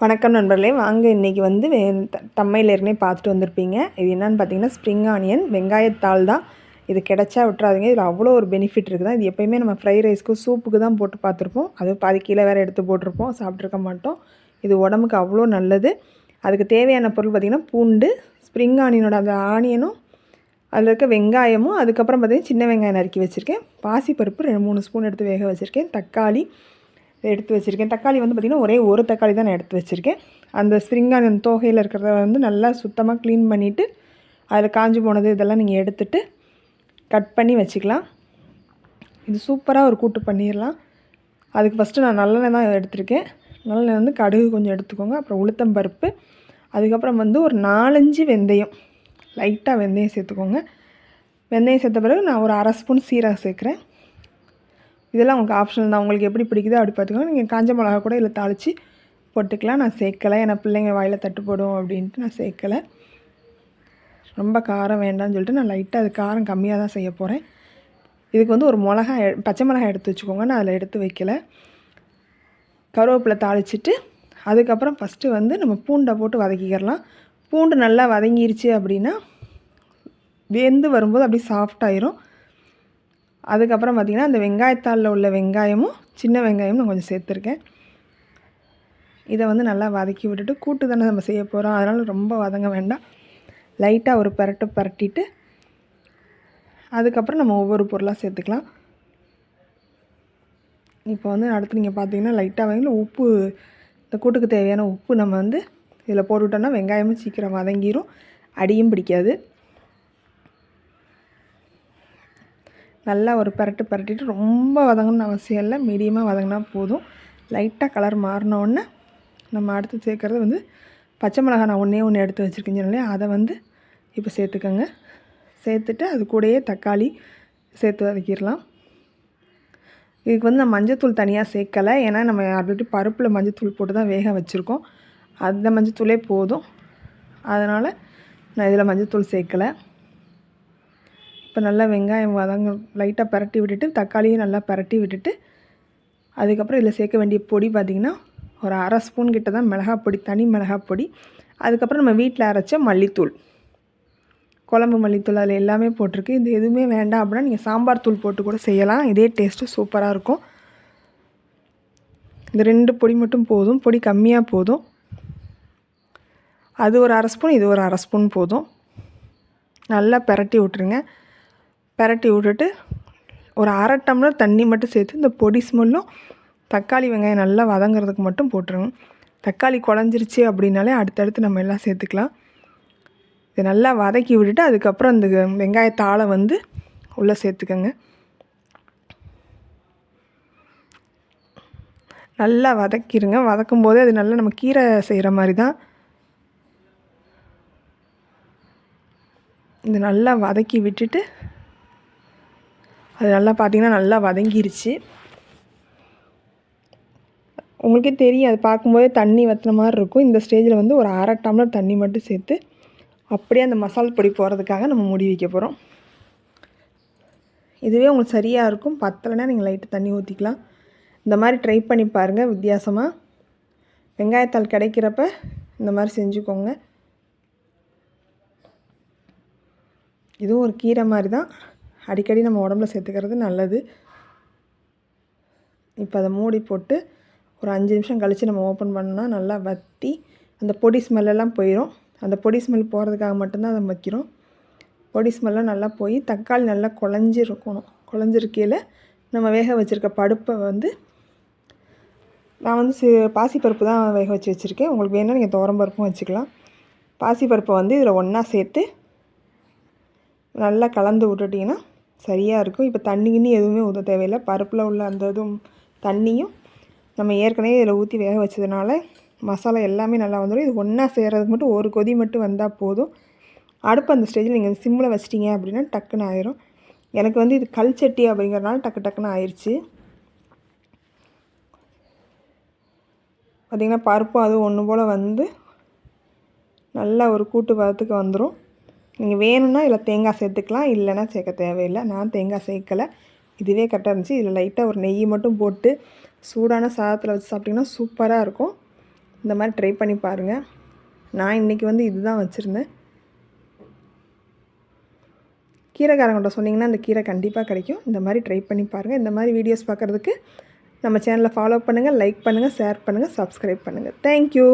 வணக்கம் நண்பர்களே. வாங்க இன்றைக்கி வந்து வே த- தம்மையில் ஏற்கனவே பார்த்துட்டு வந்திருப்பீங்க. இது என்னென்னு பார்த்தீங்கன்னா ஸ்ப்ரிங் ஆனியன் வெங்காயத்தாள் தான். இது கிடச்சா விட்டுறாதீங்க. இதில் அவ்வளோ ஒரு பெனிஃபிட் இருக்குது இது எப்போயுமே நம்ம ஃப்ரைட் ரைஸ்க்கு சூப்புக்கு தான் போட்டு பார்த்துருப்போம். அது பாதி கீழே வேறு எடுத்து போட்டிருப்போம். சாப்பிட்ருக்க மாட்டோம். இது உடம்புக்கு அவ்வளோ நல்லது. அதுக்கு தேவையான பொருள் பார்த்திங்கன்னா பூண்டு ஸ்ப்ரிங் ஆனியனோட அந்த ஆனியனும் அதில் இருக்க வெங்காயமும் அதுக்கப்புறம் பார்த்தீங்கன்னா சின்ன வெங்காயம் நறுக்கி வச்சுருக்கேன். பாசிப்பருப்பு ரெண்டு மூணு ஸ்பூன் எடுத்து வேக வச்சுருக்கேன். தக்காளி எடுத்து வச்சுருக்கேன். தக்காளி வந்து பார்த்திங்கன்னா ஒரே ஒரு தக்காளி தான் நான் எடுத்து வச்சுருக்கேன். அந்த ஸ்ப்ரிங் அந்த தோகையில் இருக்கிறத வந்து நல்லா சுத்தமாக க்ளீன் பண்ணிவிட்டு அதில் காஞ்சு போனது இதெல்லாம் நீங்கள் எடுத்துட்டு கட் பண்ணி வச்சுக்கலாம். இது சூப்பராக ஒரு கூட்டு பண்ணிடலாம் அதுக்கு ஃபஸ்ட்டு நான் நல்லெண்ணெய் தான் எடுத்திருக்கேன். நல்லெண்ணெய் வந்து கடுகு கொஞ்சம் எடுத்துக்கோங்க. அப்புறம் உளுத்தம் பருப்பு. அதுக்கப்புறம் வந்து ஒரு நாலஞ்சு வெந்தயம். லைட்டாக வெந்தயம் சேர்த்துக்கோங்க. வெந்தயம் சேர்த்த பிறகு நான் ஒரு அரை ஸ்பூன் சீரகம் சேர்க்குறேன். இதெல்லாம் உங்களுக்கு ஆப்ஷனல் தான். உங்களுக்கு எப்படி பிடிக்குதோ அப்படி பார்த்துக்கோங்க. நீங்கள் காஞ்ச மிளகா கூட இதில் தாளித்து போட்டுக்கலாம். நான் சேர்க்கலை. ஏன்னா பிள்ளைங்க வாயில் தட்டு போடும் அப்படின்ட்டு நான் சேர்க்கலை. ரொம்ப காரம் வேண்டாம்னு சொல்லிட்டு நான் லைட்டாக அது காரம் கம்மியாக தான் செய்ய போகிறேன் இதுக்கு வந்து ஒரு மிளகா எ- பச்சை மிளகாய் எடுத்து வச்சுக்கோங்க. நான் அதில் எடுத்து வைக்கல. கருவேப்பிலை தாளிச்சிட்டு அதுக்கப்புறம் ஃபஸ்ட்டு வந்து நம்ம பூண்டை போட்டு வதக்கிக்கிறலாம். பூண்டு நல்லா வதங்கிருச்சு அப்படின்னா வெந்து வரும்போது அப்படியே சாஃப்ட் ஆயிரும். அதுக்கப்புறம் பார்த்திங்கன்னா அந்த வெங்காயத்தாளில் உள்ள வெங்காயமும் சின்ன வெங்காயமும் நான் கொஞ்சம் சேர்த்துருக்கேன். இதை வந்து நல்லா வதக்கி விட்டுட்டு கூட்டு தானே நம்ம செய்ய போகிறோம் அதனால் ரொம்ப வதங்க வேண்டாம். லைட்டாக ஒரு பரட்டு பரட்டிட்டு அதுக்கப்புறம் நம்ம ஒவ்வொரு பொருளாக சேர்த்துக்கலாம். இப்போ வந்து அடுத்து நீங்கள் பார்த்தீங்கன்னா லைட்டாக வாங்கல உப்பு இந்த கூட்டுக்கு தேவையான உப்பு நம்ம வந்து இதில் போட்டுவிட்டோம்னா வெங்காயமும் சீக்கிரம் வதங்கிரும். அடியும் பிடிக்காது. நல்லா ஒரு பரட்டு பரட்டிட்டு ரொம்ப வதங்கணும்னு அவசியம் இல்லை. மீடியமாக வதங்கினா போதும். லைட்டாக கலர் மாறினோடனே நம்ம அடுத்து சேர்க்குறது வந்து பச்சை மிளகாய் நான் ஒன்றே ஒன்று எடுத்து வச்சுருக்கேன் சொன்னேன் அதை வந்து இப்போ சேர்த்துக்கோங்க. சேர்த்துட்டு அது கூடயே தக்காளி சேர்த்து வதக்கிடலாம். இதுக்கு வந்து நான் மஞ்சத்தூள் தனியாக சேர்க்கலை. ஏன்னா நம்ம ஆல்ரெடி பருப்பில் மஞ்சத்தூள் போட்டு தான் வேக வச்சுருக்கோம். அந்த மஞ்சத்தூளே போதும். அதனால் நான் இதில் மஞ்சத்தூள் சேர்க்கலை. இப்போ நல்லா வெங்காயம் வதங்க லைட்டாக பரட்டி விட்டுட்டு தக்காளியும் நல்லா பரட்டி விட்டுட்டு அதுக்கப்புறம் இதில் சேர்க்க வேண்டிய பொடி பார்த்திங்கன்னா ஒரு அரை ஸ்பூன் கிட்ட தான் மிளகாப் பொடி தனி மிளகாய் பொடி. அதுக்கப்புறம் நம்ம வீட்டில் அரைச்ச மல்லித்தூள். குழம்பு மல்லித்தூள் அதில் எல்லாமே போட்டிருக்கு. இது எதுவுமே வேண்டாம் அப்படின்னா நீங்கள் சாம்பார் தூள் போட்டு கூட செய்யலாம். இதே டேஸ்ட்டு சூப்பராக இருக்கும். இந்த ரெண்டு பொடி மட்டும் போதும். பொடி கம்மியாக போதும். அது ஒரு அரை ஸ்பூன் இது ஒரு அரை ஸ்பூன் போதும். நல்லா பெரட்டி விட்ருங்க பெரட்டி விட்டுட்டு ஒரு அரை டம்ளர் தண்ணி மட்டும் சேர்த்து இந்த பொடி ஸ்மெல்லும் தக்காளி வெங்காயம் நல்லா வதங்குறதுக்கு மட்டும் போட்டுருங்க. தக்காளி குழஞ்சிருச்சு அப்படின்னாலே அடுத்தடுத்து நம்ம எல்லாம் சேர்த்துக்கலாம். இதை நல்லா வதக்கி விட்டுட்டு அதுக்கப்புறம் இந்த வெங்காயத்தாளை வந்து உள்ளே சேர்த்துக்கோங்க. நல்லா வதக்கிடுங்க வதக்கும் போதே அது நல்லா நம்ம கீரை செய்கிற மாதிரி தான். இது நல்லா வதக்கி விட்டுட்டு அது நல்லா பார்த்தீங்கன்னா நல்லா வதங்கிருச்சு. உங்களுக்கே தெரியும் அது பார்க்கும்போதே தண்ணி வற்றுன மாதிரி இருக்கும். இந்த ஸ்டேஜில் வந்து ஒரு அரை டம்ளர் தண்ணி மட்டும் சேர்த்து அப்படியே அந்த மசால் பொடி போகிறதுக்காக நம்ம மூடி வைக்க போகிறோம் இதுவே உங்களுக்கு சரியாக இருக்கும். பத்தலைன்னா நீங்கள் லைட்டு தண்ணி ஊற்றிக்கலாம் இந்த மாதிரி ட்ரை பண்ணி பாருங்கள் வித்தியாசமாக வெங்காயத்தால் கிடைக்கிறப்ப இந்த மாதிரி செஞ்சுக்கோங்க. இதுவும் ஒரு கீரை மாதிரி தான். அடிக்கடி நம்ம உடம்புல சேர்த்துக்கிறது நல்லது. இப்போ அதை மூடி போட்டு ஒரு அஞ்சு நிமிஷம் கழித்து நம்ம ஓப்பன் பண்ணோம்னா நல்லா வற்றி அந்த பொடி ஸ்மெல்லெல்லாம் போயிடும் அந்த பொடி ஸ்மெல் போகிறதுக்காக மட்டும்தான் அதை வைக்கிறோம். பொடி ஸ்மெல்லாம் நல்லா போய் தக்காளி நல்லா குழஞ்சிருக்கணும். குழஞ்சிருக்கையில் நம்ம வேக வச்சுருக்க பருப்பை வந்து நான் வந்து சி பாசிப்பருப்பு தான் வேக வச்சு வச்சுருக்கேன். உங்களுக்கு வேணும்னா நீங்கள் துவரம்பருப்பும் வச்சுக்கலாம். பாசிப்பருப்பை வந்து இதில் ஒன்றா சேர்த்து நல்லா கலந்து விட்டுட்டிங்கன்னா சரியாக இருக்கும். இப்போ தண்ணி கிண்ணி எதுவுமே ஊற்ற தேவையில்லை. பருப்பில் உள்ள அந்த இதுவும் தண்ணியும் நம்ம ஏற்கனவே இதில் ஊற்றி வேக வச்சதுனால மசாலா எல்லாமே நல்லா வந்துடும் இது ஒன்றா செய்கிறதுக்கு மட்டும் ஒரு கொதி மட்டும் வந்தால் போதும். அடுப்பு அந்த ஸ்டேஜில் நீங்கள் சிம்மில் வச்சிட்டிங்க அப்படின்னா டக்குன்னு ஆயிரும். எனக்கு வந்து இது கல் சட்டி அப்படிங்கிறனால டக்கு டக்குன்னு ஆயிடுச்சு பார்த்திங்கன்னா பருப்பும் அதுவும் ஒன்று போல் வந்து நல்லா ஒரு கூட்டு பதத்துக்கு வந்துடும் நீங்கள் வேணும்னா இதில் தேங்காய் சேர்த்துக்கலாம் இல்லைன்னா சேர்க்க தேவையில்லை. நான் தேங்காய் சேர்க்கலை. இதுவே கரெக்டாக இருந்துச்சு. இதில் லைட்டாக ஒரு நெய் மட்டும் போட்டு சூடான சாதத்தில் வச்சு சாப்பிட்டிங்கன்னா சூப்பராக இருக்கும். இந்த மாதிரி ட்ரை பண்ணி பாருங்கள் நான் இன்றைக்கி வந்து இதுதான் வச்சுருந்தேன். கீரைக்காரங்கிட்ட சொன்னிங்கன்னா அந்த கீரை கண்டிப்பாக கிடைக்கும். இந்த மாதிரி ட்ரை பண்ணி பாருங்கள் இந்த மாதிரி வீடியோஸ் பார்க்குறதுக்கு நம்ம சேனலை ஃபாலோ பண்ணுங்கள் லைக் பண்ணுங்கள் ஷேர் பண்ணுங்கள் சப்ஸ்கிரைப் பண்ணுங்கள் தேங்க்யூ